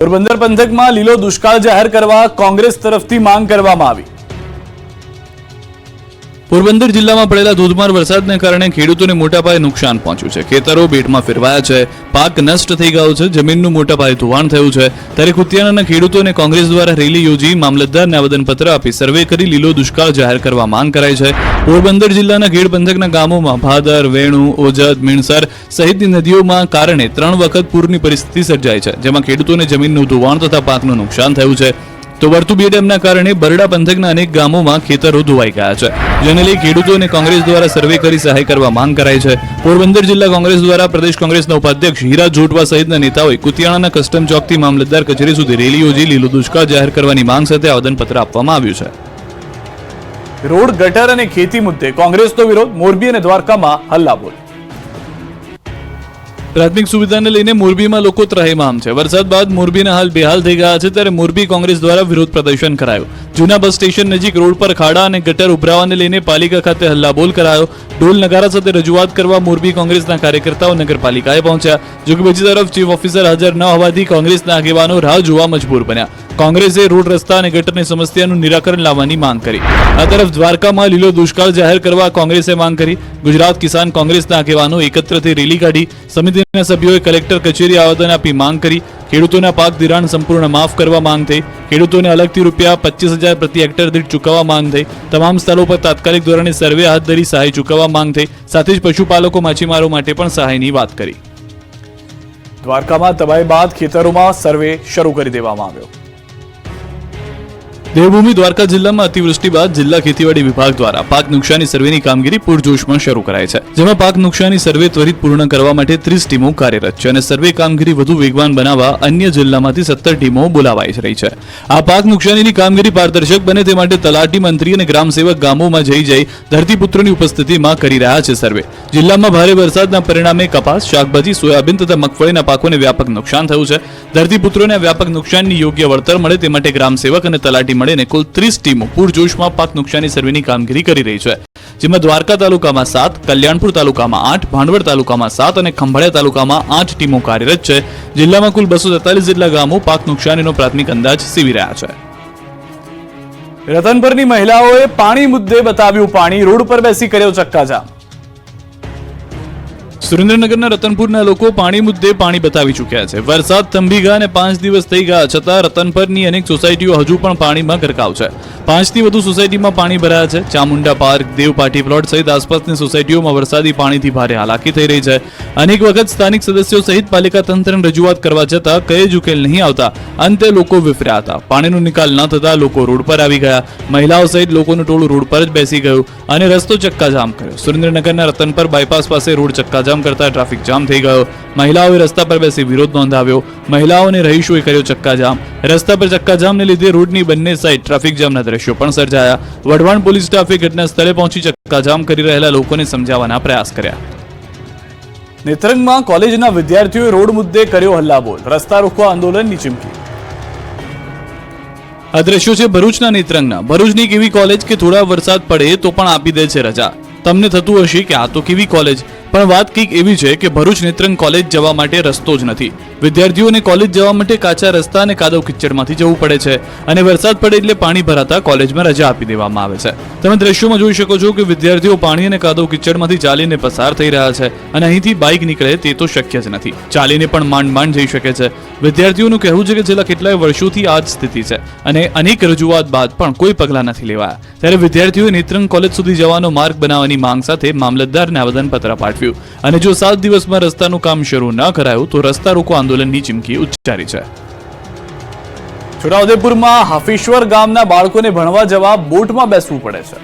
પોરબંદર પંથકમાં લીલો દુષ્કાળ જાહેર કરવા કોંગ્રેસ તરફથી માંગ કરવામાં આવી. પોરબંદર જિલ્લામાં પડેલા ધોધમાર વરસાદને કારણે ખેડૂતોને મોટા પાયે નુકસાન પહોંચ્યું છે. ખેતરો બેટમાં ફેરવાયા છે. પાક નષ્ટ થઈ ગયો છે. જમીનનું મોટા પાયે ધોવાણ થયું છે. ત્યારે કુતિયાણાના ખેડૂતોને કોંગ્રેસ દ્વારા રેલી યોજી મામલતદારને આવેદનપત્ર આપી સર્વે કરી લીલો દુષ્કાળ જાહેર કરવા માંગ કરાઈ છે. પોરબંદર જિલ્લાના ખેડ પંથકના ગામોમાં ભાદર, વેણુ, ઓજદ, મીણસર સહિતની નદીઓમાં કારણે ત્રણ વખત પૂરની પરિસ્થિતિ સર્જાઈ છે, જેમાં ખેડૂતોને જમીનનું ધોવાણ તથા પાકનું નુકસાન થયું છે. તો વર્તુ બે ડેમના કારણે બરડા પંથકના અનેક ગામોમાં ખેતરો ધોવાઈ ગયા છે. જેને લઈ ખેડૂતોને કોંગ્રેસ દ્વારા સર્વે કરી સહાય કરવા માંગ કરાઈ છે. પોરબંદર જિલ્લા કોંગ્રેસ દ્વારા પ્રદેશ કોંગ્રેસના ઉપાધ્યક્ષ હીરા જોટવા સહિતના નેતાઓએ કુતિયાણાના કસ્ટમ ચોકથી મામલતદાર કચેરી સુધી રેલી યોજી લીલો દુષ્કાળ જાહેર કરવાની માંગ સાથે આવેદનપત્ર આપવામાં આવ્યું છે. રોડ ગટર અને ખેતી મુદ્દે કોંગ્રેસનો વિરોધ મોરબી અને દ્વારકામાં હલ્લાબોલ. પ્રાથમિક સુવિધાને લઈને મોરબીમાં લોકો ત્રાહિમામ છે. વરસાદ બાદ મોરબીના હાલ બેહાલ થઈ ગયા છે, ત્યારે મોરબી કોંગ્રેસ દ્વારા વિરોધ પ્રદર્શન કરાયું. જૂના બસ સ્ટેશન નજીક રોડ પર ખાડા અને ગટર ઉભરાવાને લઈને પાલિકા ખાતે હલ્લાબોલ કરાયો. ઢોલ નગારા સાથે રજૂઆત કરવા મોરબી કોંગ્રેસના કાર્યકર્તાઓ નગરપાલિકાએ પહોંચ્યા. જોકે બીજી તરફ ચીફ ઓફિસર હાજર ન હોવાથી કોંગ્રેસના આગેવાનો રાહ જોવા મજબૂર બન્યા. કોંગ્રેસે રોડ રસ્તા અને ગટરની સમસ્યાનું નિરાકરણ લાવવાની માંગ કરી. આ તરફ દ્વારકામાં લીલો દુષ્કાળ જાહેર કરવા કોંગ્રેસે માંગ કરી. ગુજરાત કિસાન કોંગ્રેસના આગેવાનો એકત્રથી રેલી કાઢી. સમિતિના સભ્યોએ કલેક્ટર કચેરી આવેદન આપી માંગ કરી. ખેડૂતોના પાક ધિરાણ સંપૂર્ણ માફ કરવા માંગ થઈ ખેડૂતોને અલગથી રૂપિયા પચીસ હજાર પ્રતિ હેક્ટર દીઠ ચૂકવવા માંગ થઈ તમામ સ્થળો પર તાત્કાલિક ધોરણે સર્વે હાથ ધરી સહાય ચૂકવવા માંગ થઈ સાથે જ પશુપાલકો માછીમારો માટે પણ સહાયની વાત કરી. દ્વારકામાં તબાહી બાદ ખેતરોમાં સર્વે શરૂ કરી દેવામાં આવ્યો. દેવભૂમિ દ્વારકા જિલ્લામાં અતિવૃષ્ટિ બાદ જિલ્લા ખેતીવાડી વિભાગ દ્વારા પાક નુકસાની સર્વેની કામગીરી પૂરજોશમાં શરૂ કરાઈ છે. જેમાં પાક નુકસાની સર્વે ત્વરિત પૂર્ણ કરવા માટે ત્રીસ ટીમો કાર્યરત છે અને સર્વે કામગીરી વધુ વેગવાન બનાવવા અન્ય જિલ્લામાંથી સત્તર ટીમો બોલાવાઈ રહી છે. આ પાક નુકસાનીની કામગીરી પારદર્શક બને તે માટે તલાટી મંત્રી અને ગ્રામસેવક ગામોમાં જઈ જઈ ધરતીપુત્રોની ઉપસ્થિતિમાં કરી રહ્યા છે સર્વે. જિલ્લામાં ભારે વરસાદના પરિણામે કપાસ, શાકભાજી, સોયાબીન તથા મગફળીના પાકોને વ્યાપક નુકસાન થયું છે. ધરતીપુત્રોને વ્યાપક નુકસાનની યોગ્ય વળતર મળે તે માટે ગ્રામસેવક અને તલાટી મળીને કુલ ત્રીસ ટીમો પૂરજોશમાં પાક નુકસાની સર્વેની કામગીરી કરી રહી છે. જેમાં દ્વારકા તાલુકામાં સાત, કલ્યાણપુર તાલુકામાં આઠ ભાંડવડ તાલુકામાં સાત અને ખંભાળિયા તાલુકામાં આઠ ટીમો કાર્યરત છે. જિલ્લામાં કુલ બસો તેતાલીસ જેટલા ગામો પાક નુકસાનીનો પ્રાથમિક અંદાજ સીવી રહ્યા છે. રતનપરની મહિલાઓએ પાણી મુદ્દે બતાવ્યું પાણી, રોડ પર બેસી કર્યો ચક્કાજામ સુરેન્દ્રનગરના રતનપુરના લોકો પાણી મુદ્દે પાણી બતાવી ચૂક્યા છે. વરસાદ થંભી ગયા અને પાંચ દિવસ થઈ ગયા છતાં રતનપરની અનેક સોસાયટીઓ હજુ પણ પાણીમાં ગરકાવ છે. પાંચથી વધુ સોસાયટીમાં પાણી ભરાયા છે. ચામુંડા પાર્ક, દેવપાટી પ્લોટ સહિત આસપાસની સોસાયટીઓમાં વરસાદી પાણીથી ભારે હાલાકી થઈ રહી છે. અનેક વખત સ્થાનિક સદસ્યો સહિત પાલિકા તંત્રને રજૂઆત કરવા છતાં કઈ જ ઉકેલ નહીં આવતા. અંતે લોકો વિફર્યા હતા. પાણીનો નિકાલ ન થતા લોકો રોડ પર આવી ગયા. મહિલાઓ સહિત લોકોનું ટોળું રોડ પર જ બેસી ગયું અને રસ્તો ચક્કાજામ કર્યો. સુરેન્દ્રનગરના રતનપર બાયપાસ પાસે રોડ ચક્કાજામ કરતા ટ્રાફિક જામ થઈ ગયો. મહિલાઓએ રસ્તા પર બેસી વિરોધ નોંધાવ્યો. મહિલાઓને રહીશોએ કર્યો ચક્કાજામ રસ્તા પર ચક્કાજામને લીધે રોડની બંને સાઈડ ટ્રાફિક જામના દ્રશ્યો પણ સર્જાયા. વઢવાણ પોલીસ સ્ટાફે ઘટના સ્થળે પહોંચી ચક્કાજામ કરી રહેલા લોકોને સમજાવવાના પ્રયાસ કર્યા. નેત્રંગમાં કોલેજના વિદ્યાર્થીઓએ રોડ મુદ્દે કર્યો હલ્લાબોલ. રસ્તા રોકવા આંદોલનની ચીમકી. આ દ્રશ્યો છે ભરૂચના નેત્રંગના. ભરૂચની કેવી કોલેજ કે થોડા વરસાદ પડે તો પણ આપી દે છે રજા. તમને થતું હશે કે આ તો કેવી કોલેજ? પણ વાત કંઈક એવી છે કે ભરૂચ નેત્રંગ કોલેજ જવા માટે રસ્તો જ નથી. વિદ્યાર્થીઓને કોલેજ જવા માટે કાચા રસ્તા અને કાદવ કિચડમાંથી જવું પડે છે અને વરસાદ પડે એટલે પાણી ભરાતા કોલેજમાં રજા આપી દેવામાં આવે છે. તમે દ્રશ્યોમાં જોઈ શકો છો કે વિદ્યાર્થીઓ પાણી અને કાદવ કિચડમાંથી ચાલીને પસાર થઈ રહ્યા છે અને અહીંથી બાઇક નીકળે તે તો શક્ય જ નથી. ચાલીને પણ માંડ માંડ જઈ શકે છે. વિદ્યાર્થીઓનું કહેવું છે કે છેલ્લા કેટલાય વર્ષોથી આ જ સ્થિતિ છે અને અનેક રજૂઆત બાદ પણ કોઈ પગલાં નથી લેવાયા. ત્યારે વિદ્યાર્થીઓએ નેત્રંગ કોલેજ સુધી જવાનો માર્ગ બનાવવાની માંગ સાથે મામલતદારને આવેદનપત્ર પાઠવ્યું. અને જો સાત દિવસમાં રસ્તાનું કામ શરૂ ન કરાયું, તો રસ્તા રોકો આંદોલનની ચીમકી ઉચ્ચારી છે. છોટાઉદેપુરમાં હાફીશ્વર ગામના બાળકોને ભણવા જવા બોટમાં બેસવું પડે છે.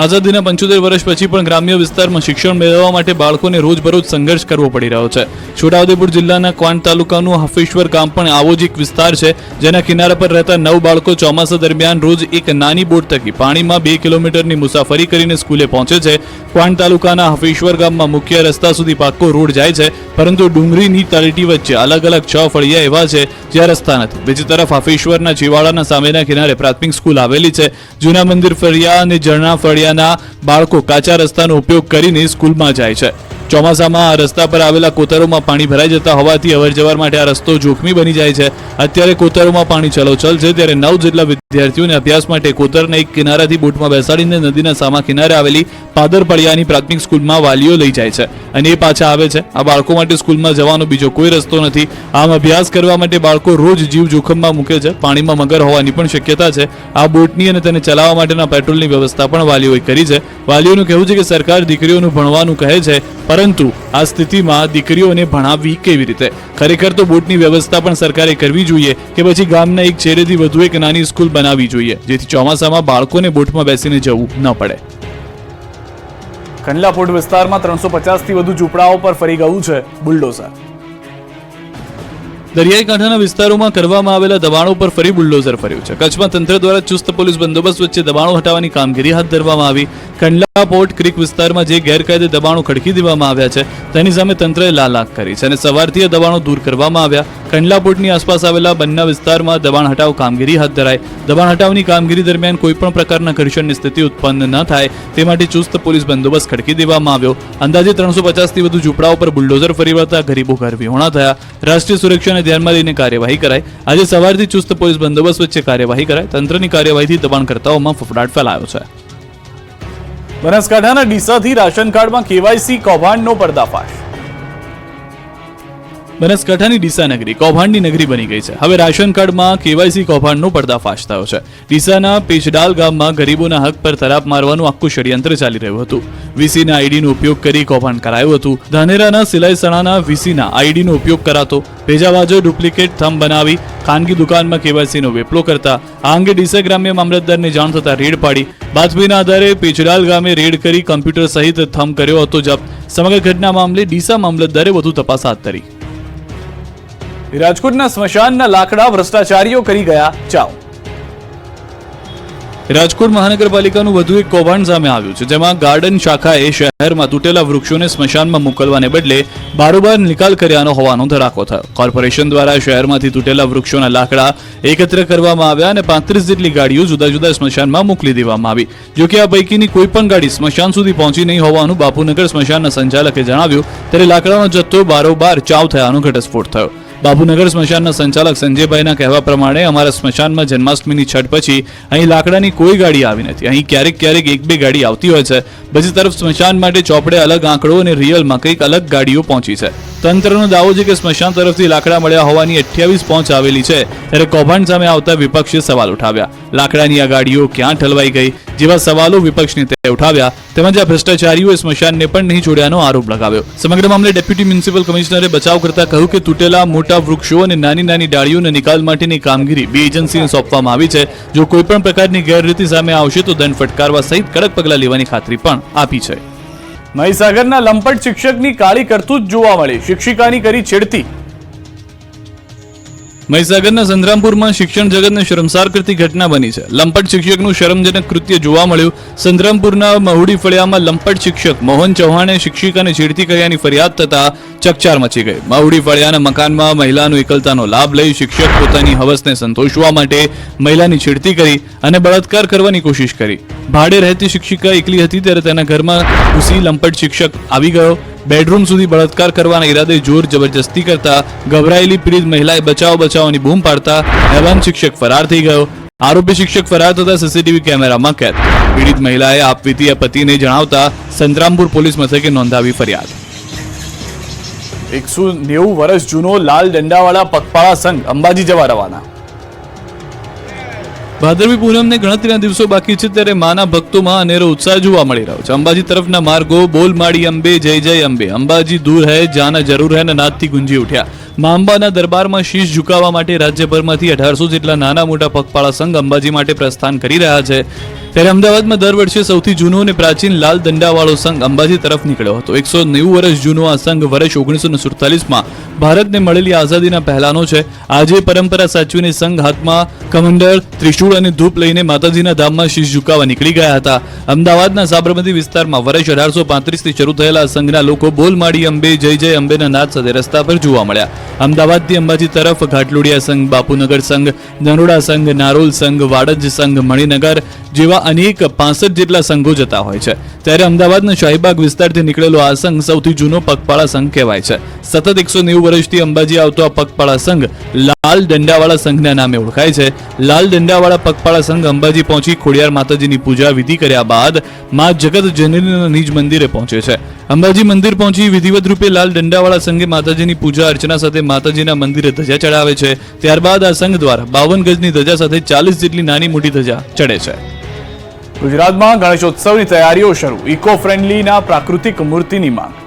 આઝાદીના પંચોતેર વર્ષ પછી પણ ગ્રામ્ય વિસ્તારમાં શિક્ષણ મેળવવા માટે બાળકોને રોજબરોજ સંઘર્ષ કરવો પડી રહ્યો છે. છોટાઉદેપુર જિલ્લાના ક્વાંટ તાલુકાનું હફેશ્વર ગામ પણ આવો જ એક વિસ્તાર છે, જેના કિનારા પર રહેતા નવ બાળકો ચોમાસા દરમિયાન રોજ એક નાની બોટ થકી પાણીમાં બે કિલોમીટરની મુસાફરી કરીને સ્કૂલે પહોંચે છે. ક્વાંટ તાલુકાના હફેશ્વર ગામમાં મુખ્ય રસ્તા સુધી પાક્કો રોડ જાય છે, પરંતુ ડુંગરીની તળેટી વચ્ચે અલગ અલગ છ ફળિયા એવા છે જ્યાં રસ્તા નથી. બીજી તરફ હફેશ્વરના ચીવાડાના સામેના કિનારે પ્રાથમિક સ્કૂલ આવેલી છે. જૂના મંદિર ફળિયા અને ઝરણા ફળિયાના બાળકો કાચા રસ્તાનો ઉપયોગ કરીને સ્કૂલમાં જાય છે. ચોમાસામાં આ રસ્તા પર આવેલા કોતરોમાં પાણી ભરાઈ જતા હોવાથી અવરજવર માટે આ રસ્તો જોખમી બની જાય છે. અત્યારે કોતરોમાં પાણી ચલોચલ છે, ત્યારે નવ જેટલા વિદ્યાર્થીઓને અભ્યાસ માટે કોતરના એક કિનારાથી બોટમાં બેસાડીને નદીના સામા કિનારે આવેલી પાદરપડિયાની પ્રાથમિક સ્કૂલમાં વાલીઓ લઈ જાય છે અને એ પાછા આવે છે. આ બાળકો માટે સ્કૂલમાં જવાનો બીજો કોઈ રસ્તો નથી. આમ અભ્યાસ કરવા માટે બાળકો રોજ જીવ જોખમમાં મૂકે છે. પાણીમાં મગર હોવાની પણ શક્યતા છે. આ બોટની અને તેને ચલાવવા માટેના પેટ્રોલની વ્યવસ્થા પણ વાલીઓએ કરી છે. વાલીઓનું કહેવું છે કે સરકાર દીકરીઓનું ભણવાનું કહે છે, પરંતુ આ સ્થિતિમાં દીકરીઓને ભણાવવી કેવી રીતે? ખરેખર તો બોટની વ્યવસ્થા પણ સરકારે કરવી જોઈએ કે પછી ગામના એક છેડેથી વધુ એક નાની સ્કૂલ બનાવવી જોઈએ, જેથી ચોમાસામાં બાળકોને બોટમાં બેસીને જવું ન પડે. કંડલા પોર્ટ વિસ્તારમાં ત્રણસો પચાસથી વધુ ઝૂંપડાઓ પર ફરી ગયું છે બુલડોઝર. દરિયાઈ કાંઠાના વિસ્તારોમાં કરવામાં આવેલા દબાણો પર ફરી બુલડોઝર ફર્યું છે. કચ્છમાં તંત્ર દ્વારા ચુસ્ત પોલીસ બંદોબસ્ત વચ્ચે દબાણો હટાવવાની કામગીરી હાથ ધરવામાં આવી. કંડલા પોર્ટ ક્રિક વિસ્તારમાં જે ગેરકાયદે દબાણો ખડકી દેવામાં આવ્યા છે, તેની સામે તંત્રએ લાલાક કરી છે અને સવારથી દબાણો દૂર કરવામાં આવ્યા. કંડલા પોર્ટની આસપાસ આવેલા બંને વિસ્તારમાં દબાણ હટાવ કામગીરી હાથ ધરાઈ. દબાણ હટાવની કામગીરી દરમિયાન કોઈપણ પ્રકારના ઘર્ષણની સ્થિતિ ઉત્પન્ન ન થાય, તે માટે ચુસ્ત પોલીસ બંદોબસ્ત ખડકી દેવામાં આવ્યો. અંદાજે ત્રણસો પચાસથી વધુ ઝૂંપડાઓ પર બુલડોઝર ફરી વળતા ગરીબો ઘર વિહોણા થયા. રાષ્ટ્રીય સુરક્ષાને ધ્યાનમાં લઈને કાર્યવાહી કરાઈ. આજે સવારથી ચુસ્ત પોલીસ બંદોબસ્ત વચ્ચે કાર્યવાહી કરાઈ. તંત્રની કાર્યવાહીથી દબાણકર્તાઓમાં ફફડાટ ફેલાયો છે. બનાસકાંઠાના ડીસાથી રાશન કાર્ડમાં કેવાયસી કૌભાંડનો પર્દાફાશ. બનાસકાંઠાની ડીસા નગરી કૌભાંડની નગરી બની ગઈ છે. હવે રાશન કાર્ડમાં કેવાયસી કૌભાંડનો પર્દાફાશ થયો છે. ડીસાના પેચડાલ ગામમાં ગરીબોના હક પર તરાપ મારવાનું આખું ષડયંત્ર ચાલી રહ્યું હતું. વીસીના આઈડીનો ઉપયોગ કરી કૌભાંડ કરાયું હતું. ધાનેરાના સિલાઈસણાના વીસીના આઈડીનો ઉપયોગ કરાતો. ભેજાબાજો ડુપ્લિકેટ થંબ બનાવી ખાનગી દુકાનમાં કેવાયસીનો વેપલો કરતા. આ અંગે ડીસા ગ્રામ્ય મામલતદારને જાણ થતા રેડ પાડી. બાતમીના આધારે પેચડાલ ગામે રેડ કરી કમ્પ્યુટર સહિત થંબ કર્યો હતો જપ્ત. સમગ્ર ઘટના મામલે ડીસા મામલતદારે વધુ તપાસ હાથ ધરી. રાજકોટના સ્મશાનના લાકડા ભ્રષ્ટાચારીઓ કરી ગયા ચાવ. રાજકોટ મહાનગરપાલિકાનું વધુ એક કૌભાંડ સામે આવ્યું છે, જેમાં ગાર્ડન શાખાએ શહેરમાં તૂટેલા વૃક્ષોને સ્મશાનમાં મોકલવાને બદલે બારોબાર નિકાલ કર્યાનો હોવાનો ધડાકો થયો. કોર્પોરેશન દ્વારા શહેરમાંથી તૂટેલા વૃક્ષોના લાકડા એકત્ર કરવામાં આવ્યા અને પાંત્રીસ જેટલી ગાડીઓ જુદા જુદા સ્મશાનમાં મોકલી દેવામાં આવી. જોકે આ પૈકીની કોઈ પણ ગાડી સ્મશાન સુધી પહોંચી નહીં હોવાનું બાપુનગર સ્મશાનના સંચાલકે જણાવ્યું. ત્યારે લાકડાનો જથ્થો બારોબાર ચાવ થયાનો ઘટસ્ફોટ થયો. બાબુનગર સ્મશાનના સંચાલક સંજયભાઈના કહેવા પ્રમાણે અમારા સ્મશાનમાં જન્માષ્ટમીની છઠ પછી અહીં લાકડાની કોઈ ગાડી આવી નથી. અહીં ક્યારેક ક્યારેક એક બે ગાડી આવતી હોય છે. બીજી તરફ સ્મશાન માટે ચોપડે અલગ આંકડો અને રિયલમાં કંઈક અલગ ગાડીઓ પહોંચી છે. તંત્રનો દાવો છે કે સ્મશાન તરફથી લાકડા મળ્યા હોવાની અઠ્યાવીસ પહોંચ આવેલી છે. ત્યારે કૌભાંડ સામે આવતા વિપક્ષે સવાલ ઉઠાવ્યા. લાકડાની આ ગાડીઓ ક્યાં ઠલવાઈ ગઈ? જેવા સવાલો વિપક્ષની નેતાએ ઉઠાવ્યા. તેમજ આ ભ્રષ્ટાચારીઓએ સ્મશાનને પણ નહીં જોડ્યાનો આરોપ લગાવ્યો. સમગ્ર મામલે ડેપ્યુટી મ્યુનિસિપલ કમિશનરે બચાવ કરતા કહ્યું કે તૂટેલા મોટા વૃક્ષો અને નાની નાની ડાળીઓના નિકાલ માટેની કામગીરી બે એજન્સીને સોંપવામાં આવી છે. જો કોઈપણ પ્રકારની ગેરરીતિ સામે આવશે તો દંડ ફટકારવા સહિત કડક પગલાં લેવાની ખાતરી પણ આપી છે. મહીસાગરના લંપટ શિક્ષકની કાળી કરતૂત જોવા મળી. શિક્ષિકાની કરી છેડતી. મહીસાગરના સંતરામપુરમાં શિક્ષણ જગતને શરમસાર કરતી ઘટના બની છે. લંપટ શિક્ષકનું શરમજનક કૃત્ય જોવા મળ્યું. સંતરામપુરના મહુડી ફળિયામાં લંપટ શિક્ષક મોહન ચૌહાણે શિક્ષિકાને છેડતી કર્યાની ફરિયાદ થતા ચકચાર મચી ગઈ. મહુડી ફળિયાના મકાનમાં મહિલાનું એકલતાનો લાભ લઈ શિક્ષક પોતાની હવસને સંતોષવા માટે મહિલાની છેડતી કરી અને બળાત્કાર કરવાની કોશિશ કરી. ભાડે રહેતી શિક્ષિકા એકલી હતી ત્યારે તેના ઘરમાં ઘૂસી લંપટ શિક્ષક આવી ગયો. બેડરૂમ સુધી બળાત્કાર કરવાના ઈરાદે જોર જબરજસ્તી કરતા ગભરાયેલી પીડિત મહિલાએ બચાવ બચાવની બૂમ પાડતા હેવાન શિક્ષક ફરાર થઈ ગયો. આરોપી શિક્ષક ફરાર થતા સીસીટીવી કેમેરામાં કેદ. પીડિત મહિલાએ આપવીતી પતિને જણાવતા સંતરામપુર પોલીસ મથકે નોંધાવી ફરિયાદ. એકસો નેવું વર્ષ જૂનો લાલ ડંડાવાળા પગપાળા સંઘ અંબાજી જવા રવાના. ભાદરવી પૂનમને ગણતરીના દિવસો બાકી છે ત્યારે માના ભક્તોમાં અનેરો ઉત્સાહ જોવા મળી રહ્યો છે. અંબાજી તરફના માર્ગો, બોલ માડી અંબે, જય જય અંબે. અંબાજી દૂર હૈ, જાના જરૂર હૈ નાદથી ગુંજી ઉઠ્યા. મા અંબાના દરબારમાં શીશ ઝુકાવવા માટે રાજ્યભરમાંથી અઢારસો જેટલા નાના મોટા પગપાળા સંઘ અંબાજી માટે પ્રસ્થાન કરી રહ્યા છે. ત્યારે અમદાવાદમાં દર વર્ષે સૌથી જૂનો અને પ્રાચીન લાલ દંડાવાળો સંઘ અંબાજી તરફ નીકળ્યો હતો. એકસો નેવું વર્ષ જૂનો આ સંઘ વર્ષ ઓગણીસો ને સુડતાલીસમાં ભારતને મળેલી આઝાદીના પહેલાનો છે. આજે પરંપરા સાચવીને સંઘ હાથમાં કમંડળ, ત્રિશુળ અને ધૂપ લઈને માતાજીના ધામમાં શીશ ઝુકાવા નીકળી ગયા હતા. અમદાવાદના સાબરમતી વિસ્તારમાં વર્ષ અઢારસો પાંત્રીસથી શરૂ થયેલા સંઘના લોકો બોલ માડી અંબે, જય જય અંબેના નાદ સાથે રસ્તા પર જોવા મળ્યા. અમદાવાદથી અંબાજી તરફ ઘાટલોડિયા સંઘ, બાપુનગર સંઘ, નરોડા સંઘ, નારોલ સંઘ, વાડજ સંઘ, મણિનગર જેવા અનેક પાસઠ જેટલા સંઘો જતા હોય છે. ત્યારે અમદાવાદના શાહીબાગ વિસ્તારથી નીકળેલો આ સંઘ સૌથી જૂનો પગપાળા સંઘ કહેવાય છે. સતત એકસો નેવું વર્ષથી અંબાજી આવતો આ પગપાળા સંઘ લાલ દંડાવાળા સંઘના નામે ઓળખાય છે. લાલ દંડાવાળા પગપાળા સંઘ અંબાજી પહોંચી ખોડિયાર માતાજીની પૂજા વિધિ કર્યા બાદ મા જગત જનનીના નિજ મંદિરે પહોંચે છે. અંબાજી મંદિર પહોંચી વિધિવત રૂપે લાલ દંડાવાળા સંઘે માતાજીની પૂજા અર્ચના સાથે માતાજીના મંદિરે ધજા ચડાવે છે. ત્યારબાદ આ સંઘ દ્વારા બાવન ગજની ધજા સાથે ચાલીસ જેટલી નાની મોટી ધજા ચડે છે. ગુજરાતમાં ગણેશોત્સવની તૈયારીઓ શરૂ. ઇકો ફ્રેન્ડલીના પ્રાકૃતિક મૂર્તિની માંગ.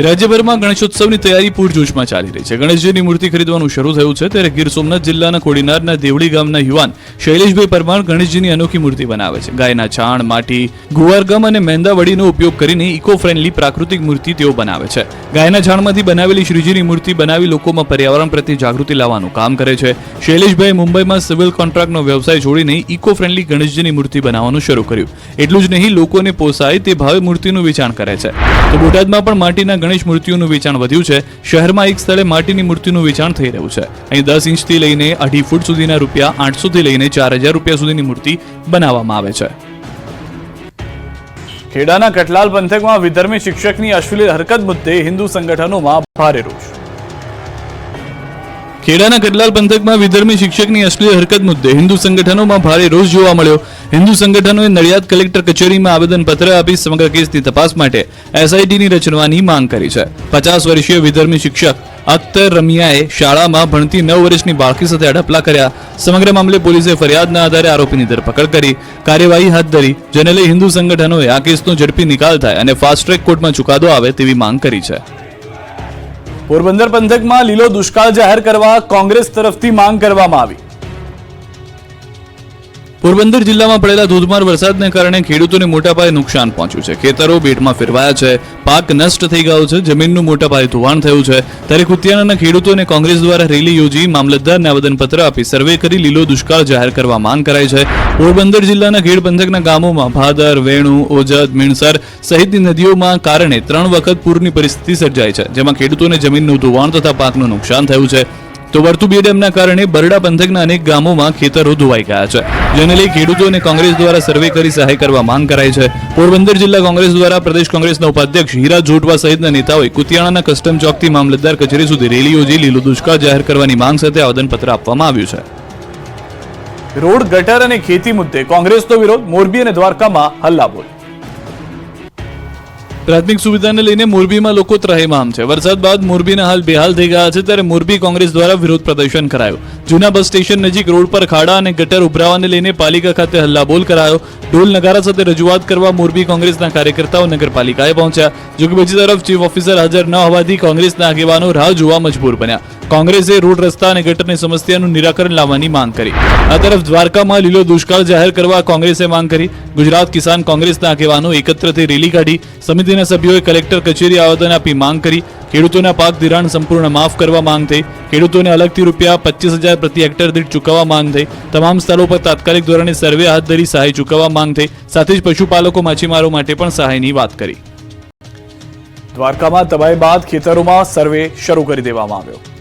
રાજ્યભરમાં ગણેશોત્સવની તૈયારી પૂરજોશમાં ચાલી રહી છે. ગણેશજીની મૂર્તિ ખરીદવાનું શરૂ થયું છે ત્યારે ગીર સોમનાથ જિલ્લાના કોડીનારના દેવડી ગામના યુવાન શૈલેષભાઈ પરમાર ગણેશજીની અનોખી મૂર્તિ બનાવે છે. ગાયના છાણ, માટી ગુવારગમ અને મેંદાવડીનો ઉપયોગ કરીને ઇકો ફ્રેન્ડલી પ્રાકૃતિક મૂર્તિ તેઓ બનાવે છે. ગાયના છાણમાંથી બનાવેલી શ્રીજીની મૂર્તિ બનાવી લોકોમાં પર્યાવરણ પ્રત્યે જાગૃતિ લાવવાનું કામ કરે છે. શૈલેષભાઈ મુંબઈમાં સિવિલ કોન્ટ્રાક્ટનો વ્યવસાય છોડીને ઇકો ફ્રેન્ડલી ગણેશજીની મૂર્તિ બનાવવાનું શરૂ કર્યું. એટલું જ નહીં, લોકોને પોસાય તે ભાવે મૂર્તિનું વેચાણ કરે છે. તો બોટાદમાં પણ માટીના ગણેશ મૂર્તિઓનું વેચાણ વધ્યું છે. શહેરમાં એક સ્થળે માટીની મૂર્તિનું વેચાણ થઈ રહ્યું છે. અહીં દસ ઇંચથી લઈને અઢી ફૂટ સુધીના રૂપિયા આઠસોથી લઈને ચાર હજાર રૂપિયા સુધીની મૂર્તિ બનાવવામાં આવે છે. ખેડાના કટલાલ પંથકમાં વિધર્મી શિક્ષકની અશ્લીલ હરકત મુદ્દે હિન્દુ સંગઠનોમાં ભારે રોષ. ખેડાના કડલાલ પંથકમાં વિધર્મી શિક્ષકની અશ્લીલ હરકત મુદ્દે હિન્દુ સંગઠનોમાં ભારે રોષ જોવા મળ્યો. હિન્દુ સંગઠનોએ નડિયાદ કલેક્ટર કચેરીમાં આવેદનપત્ર આપી સમગ્ર કેસની તપાસ માટે એસઆઈટીની રચવાની માંગ કરી છે. પચાસ વર્ષીય વિધર્મી શિક્ષક અખ્તર રમિયાએ શાળામાં ભણતી નવ વર્ષની બાળકી સાથે અડપલા કર્યા. સમગ્ર મામલે પોલીસે ફરિયાદના આધારે આરોપીની ધરપકડ કરી. કાર્યવાહી હાથ ધરી. જેને લઈ હિન્દુ સંગઠનોએ આ કેસનો ઝડપી નિકાલ થાય અને ફાસ્ટ ટ્રેક કોર્ટમાં ચુકાદો આવે તેવી માંગ કરી છે. પોરબંદર પંથકમાં લીલો દુષ્કાળ જાહેર કરવા કોંગ્રેસ તરફથી માંગ કરવામાં આવી. પોરબંદર જિલ્લામાં પડેલા ધોધમાર વરસાદને કારણે ખેડૂતોને મોટા પાયે નુકસાન પહોંચ્યું છે. ખેતરો બેટમાં ફેરવાયા છે. પાક નષ્ટ થઈ ગયો છે. જમીનનું મોટા પાયે ધોવાણ થયું છે. ત્યારે કુતિયાણાના ખેડૂતોને કોંગ્રેસ દ્વારા રેલી યોજી મામલતદારને આવેદનપત્ર આપી સર્વે કરી લીલો દુષ્કાળ જાહેર કરવા માંગ કરાઈ છે. પોરબંદર જિલ્લાના ખેડ પંથકના ગામોમાં ભાદર, વેણુ, ઓજદ, મીણસર સહિતની નદીઓમાં કારણે ત્રણ વખત પૂરની પરિસ્થિતિ સર્જાઈ છે, જેમાં ખેડૂતોને જમીનનું ધોવાણ તથા પાકનું નુકસાન થયું છે. તો વર્તુબી ડેમના કારણે બરડા પંથકના અનેક ગામોમાં ખેતરો ધોવાઈ ગયા છે. જેને લઈ ખેડૂતોને કોંગ્રેસ દ્વારા સર્વે કરી સહાય કરવા માંગ કરાઈ છે. પોરબંદર જિલ્લા કોંગ્રેસ દ્વારા પ્રદેશ કોંગ્રેસના ઉપાધ્યક્ષ હીરા જોટવા સહિતના નેતાઓએ કુતિયાણાના કસ્ટમ ચોકથી મામલતદાર કચેરી સુધી રેલી યોજી લીલો દુષ્કાળ જાહેર કરવાની માંગ સાથે આવેદનપત્ર આપવામાં આવ્યું છે. રોડ ગટર અને ખેતી મુદ્દે કોંગ્રેસનો વિરોધ મોરબી અને દ્વારકામાં હલ્લાબોલ. પ્રાથમિક સુવિધાને લઈને મોરબીમાં લોકો ત્રહેમામ છે. વરસાદ બાદ મોરબીના હાલ બેહાલ થઈ ગયા છે ત્યારે મોરબી કોંગ્રેસ દ્વારા વિરોધ પ્રદર્શન કરાયું. જૂના બસ સ્ટેશન નજીક રોડ પર ખાડા અને ગટર ઉભરાવાને લઈને પાલિકા ખાતે હલ્લાબોલ કરાયો. ઢોલ નગારા સાથે રજૂઆત કરવા મોરબી કોંગ્રેસના કાર્યકર્તાઓ નગરપાલિકાએ પહોંચ્યા. જોકે બીજી તરફ ચીફ ઓફિસર હાજર ન હોવાથી કોંગ્રેસના આગેવાનો રાહ જોવા મજબૂર બન્યા. કોંગ્રેસે રોડ રસ્તા અને ગટરની સમસ્યાનું નિરાકરણ લાવવાની માંગ કરી. આ તરફ દ્વારકામાં લીલો દુષ્કાળ જાહેર કરવા કોંગ્રેસે માંગ કરી. ગુજરાત કિસાન કોંગ્રેસના આગેવાનો એકત્ર થઈ રેલી કાઢી. સમિતિના સભ્યોએ કલેક્ટર કચેરી આવેદન આપી માંગ કરી. ખેડૂતોના પાક ધિરાણ સંપૂર્ણ માફ કરવા માંગ થઈ. ખેડૂતોને અલગથી રૂપિયા પચીસ હજાર પ્રતિ હેક્ટર દીઠ ચૂકવવા માંગ થઈ. તમામ સ્થળો પર તાત્કાલિક ધોરણે સર્વે હાથ ધરી સહાય ચૂકવવા માંગ થઈ. સાથે જ પશુપાલકો, માછીમારો માટે પણ સહાયની વાત કરી. દ્વારકામાં તબાહી બાદ ખેતરોમાં સર્વે શરૂ કરી દેવામાં આવ્યો.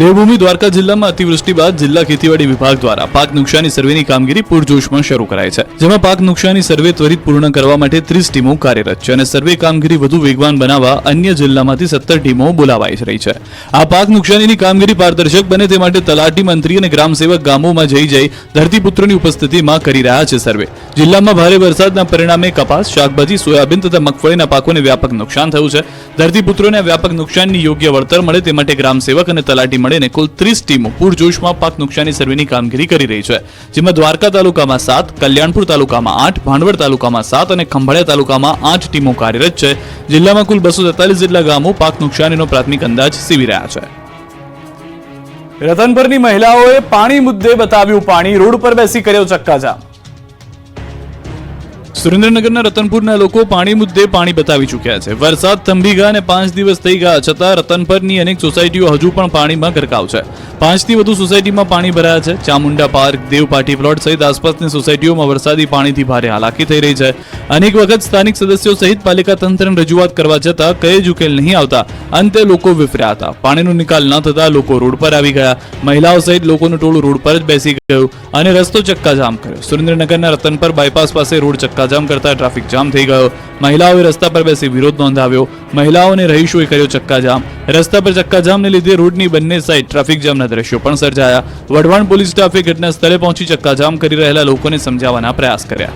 દેવભૂમિ દ્વારકા જિલ્લામાં અતિવૃષ્ટિ બાદ જિલ્લા ખેતીવાડી વિભાગ દ્વારા પાક નુકસાની સર્વેની કામગીરી પૂરજોશમાં શરૂ કરાઈ છે, જેમાં પાક નુકસાની સર્વે ત્વરિત પૂર્ણ કરવા માટે ત્રીસ ટીમો કાર્યરત છે અને સર્વે કામગીરી વધુ વેગવાન બનાવવા અન્ય જિલ્લામાંથી સત્તર ટીમો બોલાવાઈ રહી છે. આ પાક નુકસાનીની કામગીરી પારદર્શક બને તે માટે તલાટી મંત્રી અને ગ્રામસેવક ગામોમાં જઈ જઈ ધરતીપુત્રોની ઉપસ્થિતિમાં કરી રહ્યા છે સર્વે. જિલ્લામાં ભારે વરસાદના પરિણામે કપાસ, શાકભાજી, સોયાબીન તથા મગફળીના પાકોને વ્યાપક નુકસાન થયું છે. ધરતીપુત્રોને વ્યાપક નુકસાનની યોગ્ય વળતર મળે તે માટે ગ્રામસેવક અને તલાટી મળીને કુલ ત્રીસ ટીમો પૂરજોશમાં પાક નુકસાની સર્વેની કામગીરી કરી રહી છે. જેમાં દ્વારકા તાલુકામાં સાત, કલ્યાણપુર તાલુકામાં આઠ ભાંડવડ તાલુકામાં સાત અને ખંભાળિયા તાલુકામાં આઠ ટીમો કાર્યરત છે. જિલ્લામાં કુલ બસો તેતાલીસ જેટલા ગામો પાક નુકસાનીનો પ્રાથમિક અંદાજ સીવી રહ્યા છે. રતનપરની મહિલાઓએ પાણી મુદ્દે બતાવ્યું પાણી, રોડ પર બેસી કર્યો ચક્કાજામ. સુરેન્દ્રનગરના રતનપુરના લોકો પાણી મુદ્દે પાણી બતાવી ચૂક્યા છે. વરસાદ થંભી ગયા અને પાંચ દિવસ થઈ ગયા છતાં રતનપરની અનેક સોસાયટીઓ હજુ પણ પાણીમાં ગરકાવ છે. પાંચથી વધુ સોસાયટીમાં પાણી ભરાયા છે. ચામુંડા પાર્ક દેવપાટી પ્લોટ સહિત આસપાસની સોસાયટીઓમાં વરસાદી પાણીથી ભારે હાલાકી થઈ રહી છે. અનેક વખત સ્થાનિક સદસ્યો સહિત પાલિકા તંત્રને રજૂઆત કરવા છતાં કઈ જ ઉકેલ નહીં આવતા. અંતે લોકો વિફર્યા હતા. પાણીનો નિકાલ ન થતા લોકો રોડ પર આવી ગયા. મહિલાઓ સહિત લોકોનું ટોળું રોડ પર જ બેસી ગયું અને રસ્તો ચક્કાજામ કર્યો. સુરેન્દ્રનગરના રતનપર બાયપાસ પાસે રોડ ચક્કાજામ કરતા ટ્રાફિક જામ થઈ ગયો. મહિલાઓએ રસ્તા પર બેસી વિરોધ નોંધાવ્યો. મહિલાઓને રહીશોએ કર્યો ચક્કાજામ. રસ્તા પર ચક્કાજામને લીધે રોડની બંને સાઈડ ટ્રાફિક જામના દ્રશ્યો પણ સર્જાયા. વઢવાણ પોલીસ સ્ટાફે ઘટના સ્થળે પહોંચી ચક્કાજામ કરી રહેલા લોકોને સમજાવવાના પ્રયાસ કર્યા.